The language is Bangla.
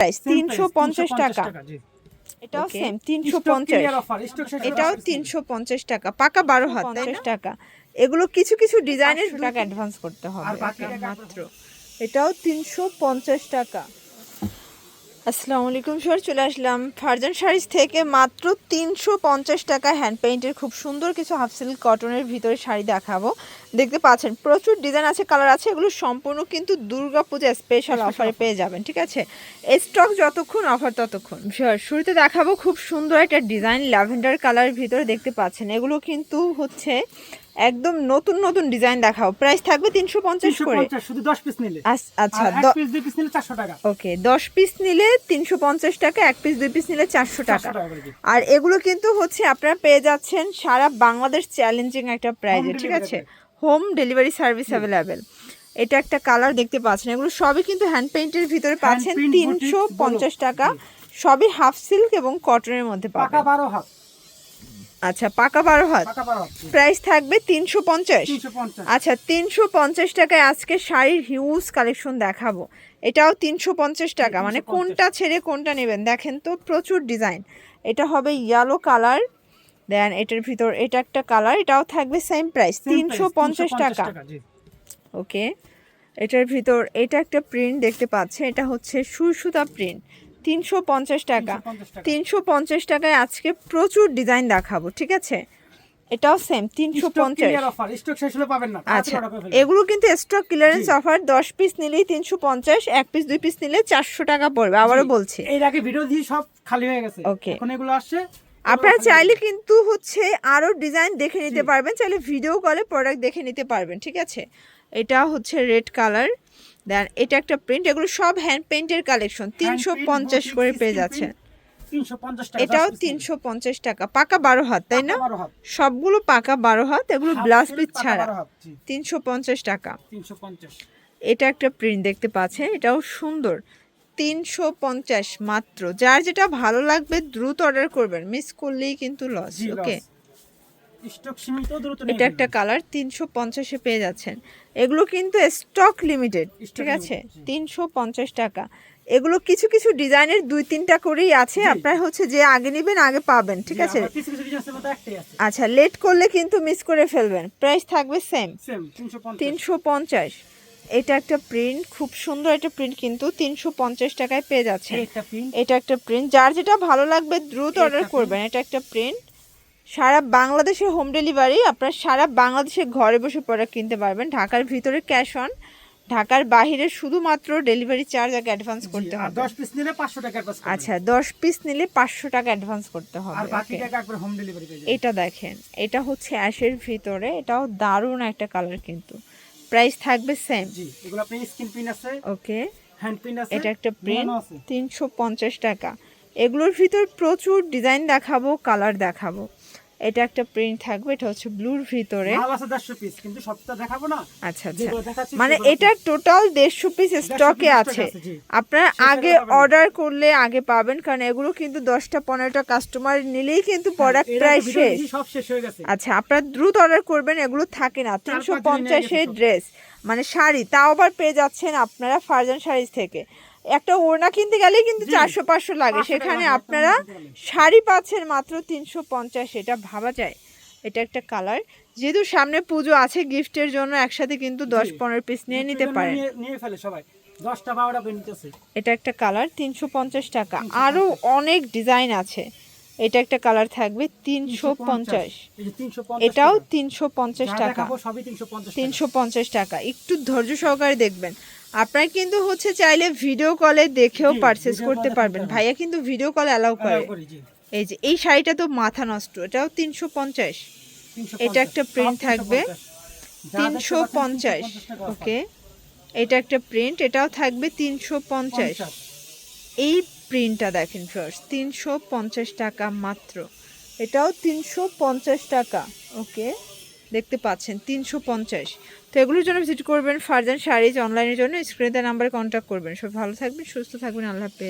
প্রাইস তিনশো পঞ্চাশ 350 টাকা। এটাও সেম তিনশো পঞ্চাশ। এটাও। তিনশো পঞ্চাশ টাকা পাকা বারো হাত টাকা। এগুলো কিছু কিছু ডিজাইনের টাকা অ্যাডভান্স করতে আর হবে বাকি মাত্র এটাও তিনশো পঞ্চাশ টাকা। আসসালামু আলাইকুম স্যার চলে আসলাম ফারজান শাড়িজ থেকে। মাত্র তিনশো পঞ্চাশ টাকা হ্যান্ড পেইন্টের খুব সুন্দর কিছু হাফ সিল্ক কটনের ভিতরে শাড়ি দেখাবো। দেখতে পাচ্ছেন প্রচুর ডিজাইন আছে কালার আছে এগুলো সম্পূর্ণ কিন্তু দুর্গা পূজা স্পেশাল অফারে পেয়ে যাবেন ঠিক আছে? স্টক যতক্ষণ অফার ততক্ষণ। শুরুতে দেখাবো খুব সুন্দর একটা ডিজাইন ল্যাভেন্ডার কালারের ভিতরে দেখতে পাচ্ছেন এগুলো কিন্তু হচ্ছে একদম নতুন নতুন ডিজাইন দেখাবো। প্রাইস থাকবে তিনশো পঞ্চাশ করে। শুধু 10 পিস নিলে। আচ্ছা পিস পিস নিলে 400 টাকা। ওকে দশ পিস নিলে তিনশো পঞ্চাশ টাকা এক পিস দুই পিস নিলে চারশো টাকা। আর এগুলো কিন্তু হচ্ছে আপনারা পেয়ে যাচ্ছেন সারা বাংলাদেশ চ্যালেঞ্জিং একটা প্রাইজে ঠিক আছে। হোম ডেলিভারি সার্ভিস অ্যাভেলেবেল এটা একটা কালার দেখতে পাচ্ছেন। এগুলো সবই কিন্তু হ্যান্ড পেইন্টের ভিতরে পাচ্ছেন তিনশো পঞ্চাশ টাকা। সবই হাফ সিল্ক এবং কটনের মধ্যে পাকা পাবেন। 12 হাত। আচ্ছা পাকা বারো হাত। পাকা 12 হাত জি। প্রাইস থাকবে তিনশো পঞ্চাশ। আচ্ছা তিনশো পঞ্চাশ টাকায় আজকে শাড়ির হিউজ কালেকশন দেখাবো। এটাও তিনশো পঞ্চাশ টাকা। মানে কোনটা ছেড়ে কোনটা নেবেন? দেখেন তো প্রচুর ডিজাইন এটা হবে ইয়েলো কালার দেন এটার ভিতর এটা একটা কালার এটাও থাকবে সেম প্রাইস তিনশো পঞ্চাশ টাকা। ওকে এটার ভিতর এটা একটা প্রিন্ট দেখতে পাচ্ছে এটা হচ্ছে সুরসুতা প্রিন্ট তিনশো পঞ্চাশ টাকা। তিনশো পঞ্চাশ টাকায় আজকে প্রচুর ডিজাইন দেখাবো ঠিক আছে? এটাও সেম তিনশো পঞ্চাশ। আচ্ছা। এগুলো কিন্তু স্টক ক্লিয়ারেন্স অফার দশ পিস নিলেই তিনশো পঞ্চাশ এক পিস দুই পিস নিলে চারশো টাকা পড়বে আবারও বলছি। এর আগে ভিডিও দিয়ে সব খালি হয়ে গেছে। Okay. এখন এগুলো আসছে আপনারা চাইলে কিন্তু হচ্ছে আরও ডিজাইন দেখে নিতে পারবেন চাইলে ভিডিও কলে প্রোডাক্ট দেখে নিতে পারবেন ঠিক আছে? এটা হচ্ছে রেড কালার দেন এটা একটা প্রিন্ট এগুলো সব হ্যান্ড পেইন্টের কালেকশন তিনশো পঞ্চাশ করে পেয়ে skin যাচ্ছে 350 টাকা এটাও 10 piece নিলে। তিনশো পঞ্চাশ টাকা পাকা বারো হাত তাই না? পাকা 12 হাত। সবগুলো পাকা বারো হাত এগুলো ব্লাউজ পিস ছাড়া। 12 তিনশো পঞ্চাশ টাকা। 350 এটা একটা প্রিন্ট দেখতে পাচ্ছেন এটাও সুন্দর। তিনশো পঞ্চাশ মাত্র। যার যেটা ভালো লাগবে দ্রুত অর্ডার করবেন। মিস করলেই কিন্তু লস ওকে। স্টক সীমিত দ্রুত এটা একটা কালার তিনশো পঞ্চাশে পেয়ে যাচ্ছেন। এগুলো কিন্তু স্টক লিমিটেড ঠিক আছে। তিনশো পঞ্চাশ টাকা। এগুলো কিছু কিছু ডিজাইনের দুই তিনটা করেই আছে। আপনার হচ্ছে যে আগে নেবেন আগে পাবেন ঠিক আছে? আচ্ছা লেট করলে কিন্তু মিস করে ফেলবেন। প্রাইস থাকবে সেম সেম 350 তিনশো পঞ্চাশ। এটা একটা প্রিন্ট খুব সুন্দর একটা প্রিন্ট কিন্তু তিনশো পঞ্চাশ টাকায় পেয়ে যাচ্ছে এটা একটা প্রিন্ট যার যেটা ভালো লাগবে দ্রুত অর্ডার করবেন এটা একটা প্রিন্ট সারা বাংলাদেশে হোম ডেলিভারি আপনার সারা বাংলাদেশে ঘরে বসে প্রোডাক্ট কিনতে পারবেন। ঢাকার ভিতরে ক্যাশ অন ঢাকার বাইরে শুধুমাত্র ডেলিভারি চার্জ আগে অ্যাডভান্স করতে আর হবে। 10 পিস নিলে 500 টাকা অ্যাডভান্স আচ্ছা দশ পিস নিলে পাঁচশো টাকা অ্যাডভান্স করতে আর হবে বাকি টাকা একবার হোম ডেলিভারি পেয়ে যাবেন। এটা দেখেন এটা হচ্ছে অ্যাশের ভিতরে এটাও দারুণ একটা কালার কিন্তু। প্রাইস থাকবে সেম জি এগুলো আপনি স্কিন পিন আছে ওকে হ্যান্ড পিন আছে এটা একটা প্রিন্ট মোনো আছে। তিনশো পঞ্চাশ টাকা। এগুলোর ভিতর প্রচুর ডিজাইন দেখাবো কালার দেখাবো। এটা একটা প্রিন্ট থাকবে এটা হচ্ছে ব্লুর ভিতরে। মাল আছে 150 পিস কিন্তু সবটা দেখাবো না। আচ্ছা আচ্ছা। মানে এটা টোটাল দেড়শো পিস স্টকে আছে। আপনারা আগে অর্ডার করলে আগে পাবেন কারণ এগুলো কিন্তু দশটা পনেরোটা কাস্টমার নিলেই কিন্তু প্রোডাক্ট হ্যাঁ, প্রায় শেষ। সব শেষ হয়ে গেছে। আচ্ছা আপনারা দ্রুত অর্ডার করবেন এগুলো থাকে না। তিনশো পঞ্চাশের ড্রেস মানে শাড়ি তাও আবার পেয়ে যাচ্ছেন আপনারা ফারজান শাড়ি থেকে। একটা ওড়না কিনতে গেলেই কিন্তু চারশো পাঁচশো লাগে। সেখানে আপনারা গেলে। শাড়ি পাচ্ছেন মাত্র তিনশো পঞ্চাশ। এটা ভাবা যায়। এটা একটা কালার। যেহেতু সামনে পুজো আছে গিফটের জন্য একসাথে কিন্তু দশ পনেরো পিস নিয়ে নিতে পারেন। নিয়ে- নিয়ে ফেলে সবাই। 10টা 12টা এটা একটা কালার তিনশো পঞ্চাশ টাকা। আরও অনেক ডিজাইন আছে। এটা একটা কালার থাকবে তিনশো পঞ্চাশ। এই যে 350 এটাও তিনশো পঞ্চাশ টাকা। দেখাবো সবই 350 টাকা। তিনশো পঞ্চাশ টাকা। একটু ধৈর্য সহকারে দেখবেন। আপনার কিন্তু হচ্ছে চাইলে ভিডিও কলে দেখেও পারচেস করতে পারবেন। ভাইয়া কিন্তু ভিডিও কল অ্যালাউ করে। এই যে এই শাড়িটা তো মাথা নষ্ট। এটাও তিনশো পঞ্চাশ। এটা একটা প্রিন্ট থাকবে। তিনশো পঞ্চাশ। 350 টাকা offer। ওকে এটা একটা প্রিন্ট এটাও থাকবে তিনশো পঞ্চাশ। 50 এই প্রিন্টটা দেখেন ফ্রেন্ডস তিনশো পঞ্চাশ টাকা মাত্র। এটাও তিনশো পঞ্চাশ টাকা ওকে দেখতে পাচ্ছেন, তিনশো পঞ্চাশ। তো এগুলোর জন্য ভিজিট করবেন, ফারজান শাড়িজ অনলাইনের জন্য স্ক্রিনে নাম্বারে কন্ট্যাক্ট করবেন। সব ভালো থাকবেন, সুস্থ থাকবেন, আল্লাহ হাফেজ।